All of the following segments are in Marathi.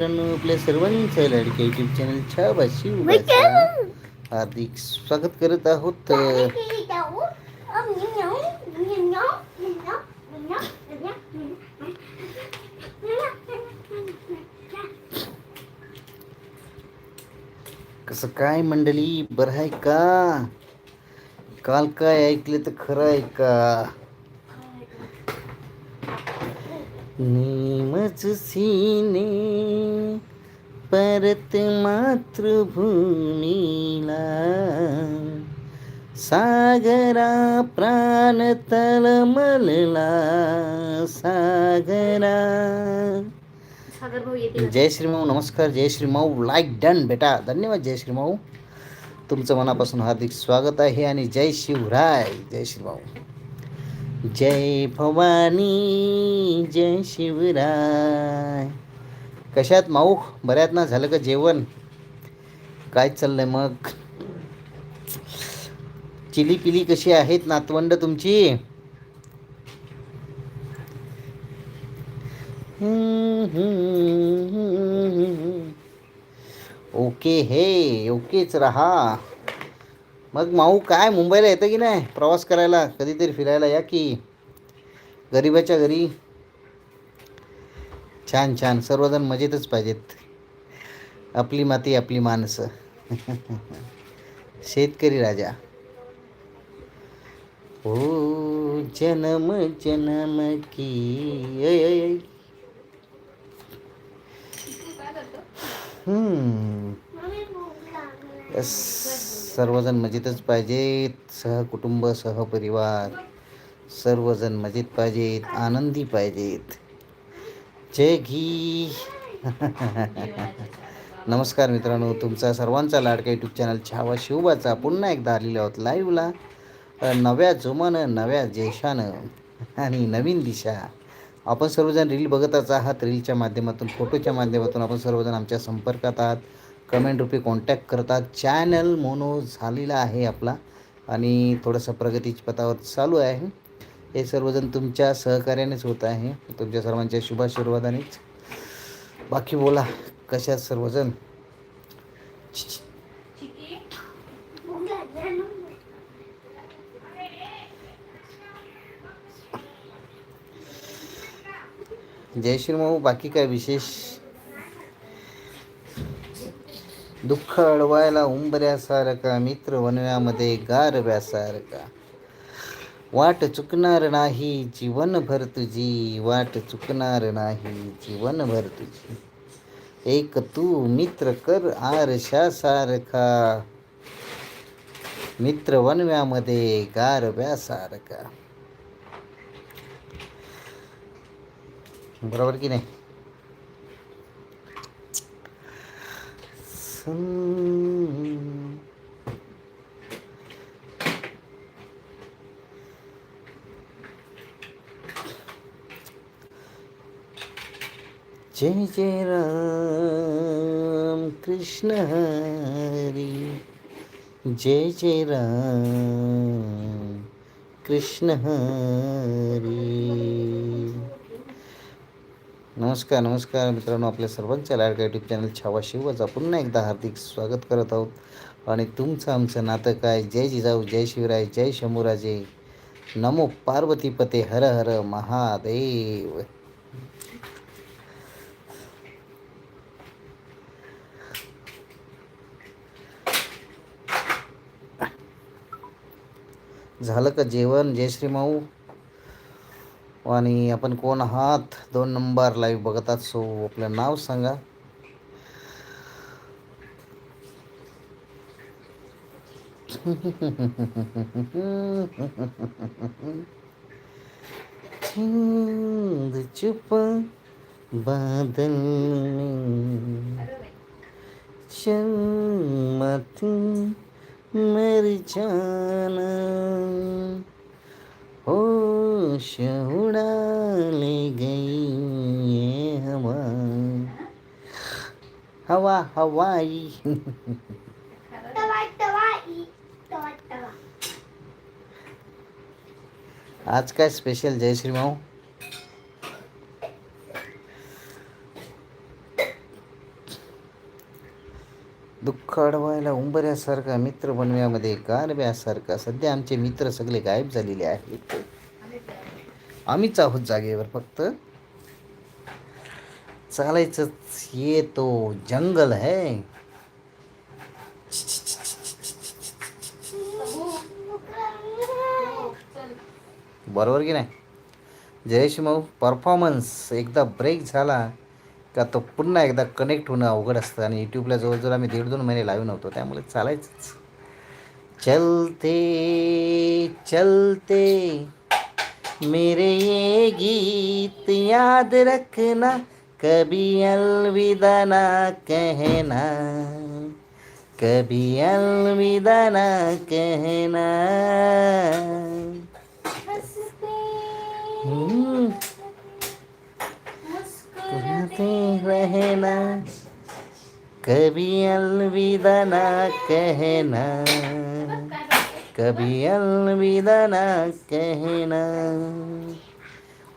मित्रांनो आपल्या सर्वांचं लाडक्या युट्यूब चॅनलच्या भाषी हार्दिक स्वागत करत आहोत. कसं काय मंडळी? बरं आहे का? काल काय ऐकले तर खरं आहे का? नेमच सीने परत मातृभूमीला. सागरा प्राण तळमळला सागरा. जय श्री माऊ नमस्कार. जय श्री माऊ. लाईक डन बेटा. धन्यवाद जय श्री माऊ. तुमचं मनापासून हार्दिक स्वागत आहे आणि जय शिवराय. जय श्री माऊ. जय भवानी जय शिवराय. कशात माऊ? बऱ्यात ना झालं का जेवण? काय चाललंय मग? चिली पिली कशी आहेत नातवंड तुमची? ओके हे ओकेच राहा. मग माऊ काय मुंबईला येतं की नाही? प्रवास करायला? कधीतरी फिरायला या की? गरिबाच्या घरी? छान छान. सर्वजण मजेतच पाहिजेत. आपली माती आपली माणसं. शेतकरी राजा. हो, ओ जन्म जन्म की. अय सर्वजण मजेतच पाहिजेत. सहकुटुंब सहपरिवार सर्वजण मजेत पाहिजेत. आनंदी पाहिजेत. जय घी. नमस्कार मित्रांनो तुमचा सर्वांचा लाडका यूट्यूब चॅनल छावा शिवबाचा पुन्हा एकदा आलेला आहोत लाईव्हला नव्या जोमानं नव्या जेशानं आणि नवीन दिशा. आपण सर्वजण रील बघतच आहात. रीलच्या माध्यमातून फोटोच्या माध्यमातून आपण सर्वजण आमच्या संपर्कात आहात. कमेंट रूपी कॉन्टॅक्ट करतात. चॅनल मोनो झालेला आहे आपला आणि थोडंसं प्रगतीच्या पथावर चालू आहे. हे सर्वजण तुमच्या सहकार्यानेच होत आहे. तुमच्या सर्वांच्या शुभाशीर्वादानेच बाकी बोला कशा सर्वजण? जय श्री माऊ बाकी काय विशेष? दुःख अडवायला उंबऱ्यासारखा मित्र वनव्यामध्ये गारव्यासारखा वाट चुकणार नाही जीवनभर तुझी वाट चुकणार नाही जीवनभर तुझी. एक तू मित्र कर आरशासारखा मित्र वनव्यामध्ये गारव्यासारखा बरोबर की नाही? सं- जय जय राम कृष्ण हरी। जय जय राम कृष्ण हरी। नमस्कार नमस्कार मित्रांनो आपल्या सर्वांच्या लाडका यूट्यूब चॅनल छावा शिवाचा पुन्हा एकदा हार्दिक स्वागत करत आहोत. आणि तुमचं आमचं नातं काय? जय जिजाऊ जय शिवराय जय शंभूराजे. नमो पार्वतीपते हर हर महादेव. झालं का जेवण? जय श्री माऊ. आणि आपण कोण आहात? दोन नंबर लाईव्ह बघतात सो आपलं नाव सांगा. चुप छुपा बादल में चमती मर जाना। होश उड़ा ले गई ये हवा। हवा हवाई। आज काय स्पेशल जयश्री माऊ। दुःख अडवायला उंबऱ्यासारखा मित्र बनव्यामध्ये गारव्यासारखा. सध्या आमचे मित्र सगळे गायब झालेले आहेत. आम्हीच आहोत जागेवर फक्त. चालायचंच ये तो जंगल है. बरोबर की नाही? जयेश मऊ परफॉर्मन्स एकदा ब्रेक झाला. का तो पुन्हा एकदा कनेक्ट होणं अवघड असतं आणि यूट्यूबला जवळजवळ आम्ही दीड दोन महिने लाईव्ह नव्हतो त्यामुळे चालायचंच. चलते चलते मेरे ये गीत याद रखना कभी अलविदा ना कहना कभी अलविदा ना कहना। कहते रहना कभी अलविदा ना कहना कभी अलविदा ना कहना।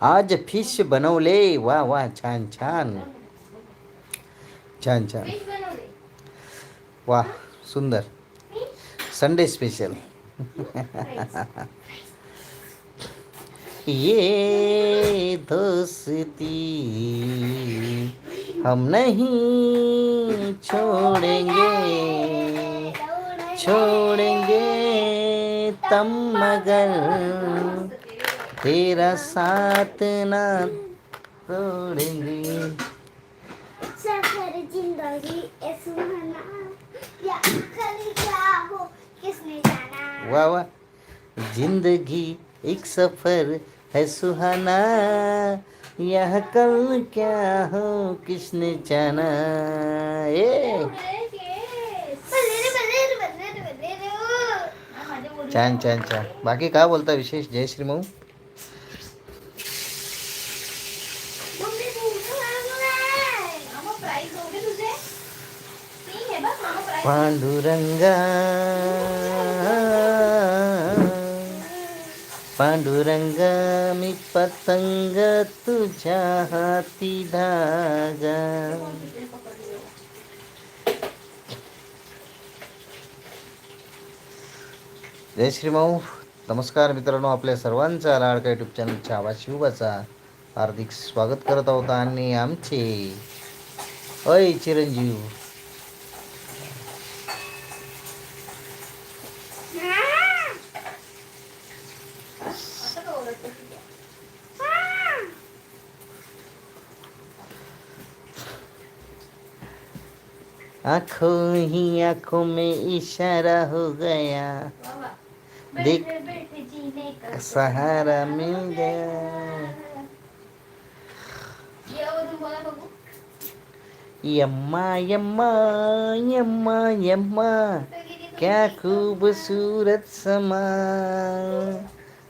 आज फ़िश बनवले वा वा छान छान। छान छान। वा सुंदर। संडे स्पेशल ये दोस्ती हम नहीं छोड़ेंगे। छोड़ेंगे तम मगर। तेरा साथ ना तोड़ेंगे। वाह वाह। ज़िंदगी एक सफ़र है सुहाना यह कल क्या हो किसने जाना? ए। छान छान छान बाकी काय बोलता विशेष? जय श्री मऊ। पांडुरंगा। पांडुरंग मी पतंग तुझ्या हाती धागा जय श्री माऊ नमस्कार मित्रांनो आपल्या सर्वांचा लाडका यूट्यूब चॅनलच्या आवाज शिवबाचा हार्दिक स्वागत करत आहोत आणि आमचे अय चिरंजीव. आँखों ही आँखों में इशारा हो गया। देख, सहारा मिल गया। यम्मा यम्मा यम्मा यम्मा, क्या खूबसूरत समा।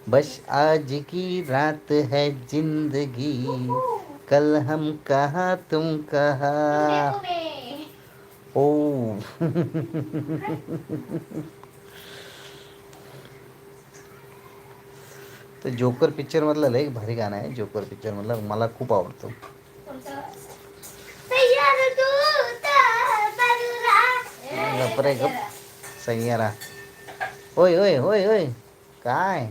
बस आज की रात है ज़िंदगी, कल हम कहा, तुम कहा। ओ तर जोकर पिक्चर मधलं लय भारी गाणं आहे. जोकर पिक्चर मधलं मला खूप आवडतं. गप्रे गप. सय्यारा. होय होय होय होय काय?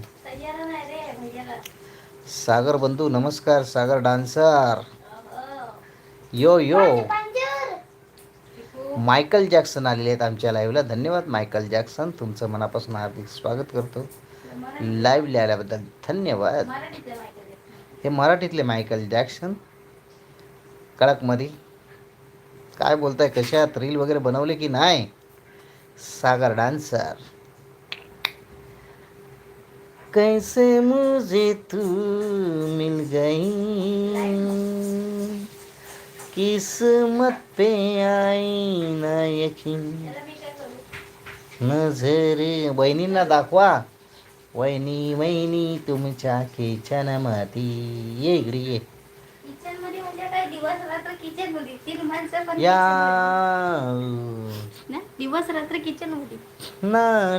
सागर बंधू नमस्कार. Sagar dancer. Yo yo. Michael Jackson आलेले आहेत आमच्या लाईव्हला धन्यवाद मायकल जॅक्सन. तुमचं मनापासून हार्दिक स्वागत करतो. लाईव्ह लिहायल्याबद्दल धन्यवाद. हे मराठीतले मायकल जॅक्सन. कडकमध्ये काय बोलताय कशात रील वगैरे बनवले की नाही? सागर डान्सर. कैसे मुझे तू मिल गई? किस्मत पे आई ना यकीन. नजर वहिनींना दाखवा. वहिनी वहिनी तुमच्या खेचन माती ये इकडे ये. किचनमध्ये म्हणजे दिवस रात्र किचनमध्ये या. ना? दिवस रात्र किचनमध्ये ನಾ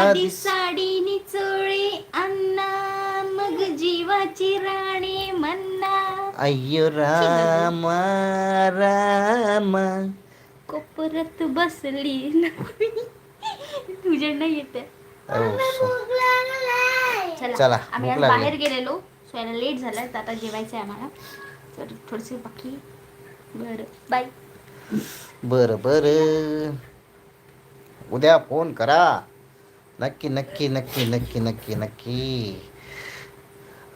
आधी साडी निचोळी अन्ना मग जीवाची राणी मन्ना. अय्यो रामा रामा. कोपरत बसली तुझ्या नाही येत. चला चला, आम्ही आज बाहेर गेलेलो. सोयाला लेट झालाय तर आता जेवायचं आहे आम्हाला. तर थोडसे बाकी. बर बाय बर बर. उद्या फोन करा. नक्की नक्की नक्की नक्की नक्की नक्की.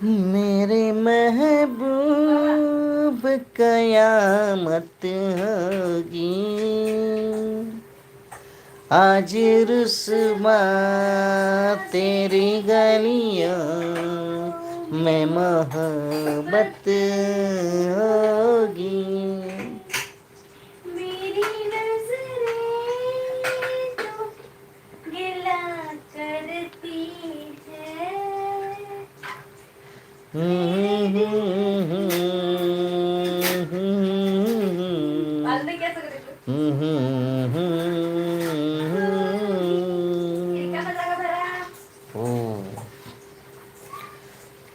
मेरे महबूब कयामत होगी। आज रुसमा तेरी गलियां में मोहब्बत होगी।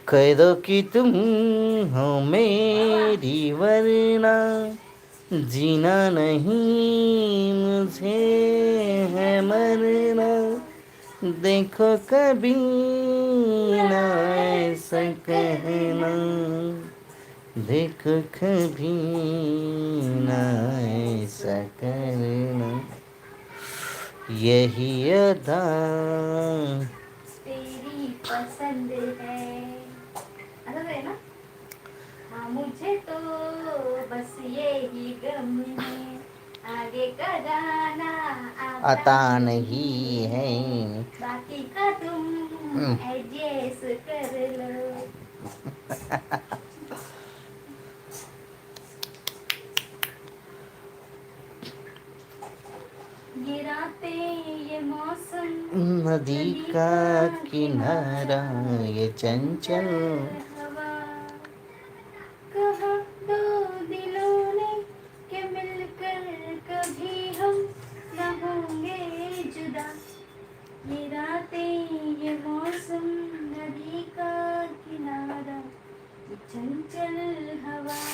कह दो कि तुम हो मेरी वरना। जीना नहीं मुझे है मरना। देखो कभी ना ऐसा कहना। देखो कभी ना ऐसा करना यही अदा। तेरी पसंद है। मुझे तो बस यही गम है आगे का जाना आता नहीं। है। बाकी का तुम हम्म. एडजस्ट कर लो। गिराते ये मौसम नदी का किनारा ये चंचल الهوى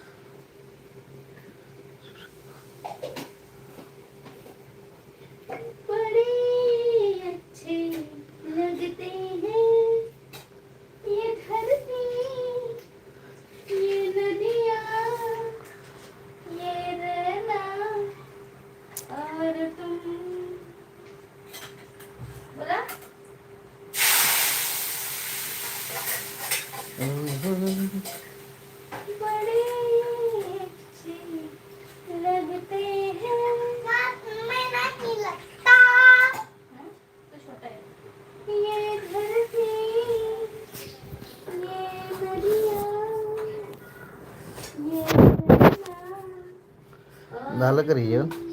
रहना झालं का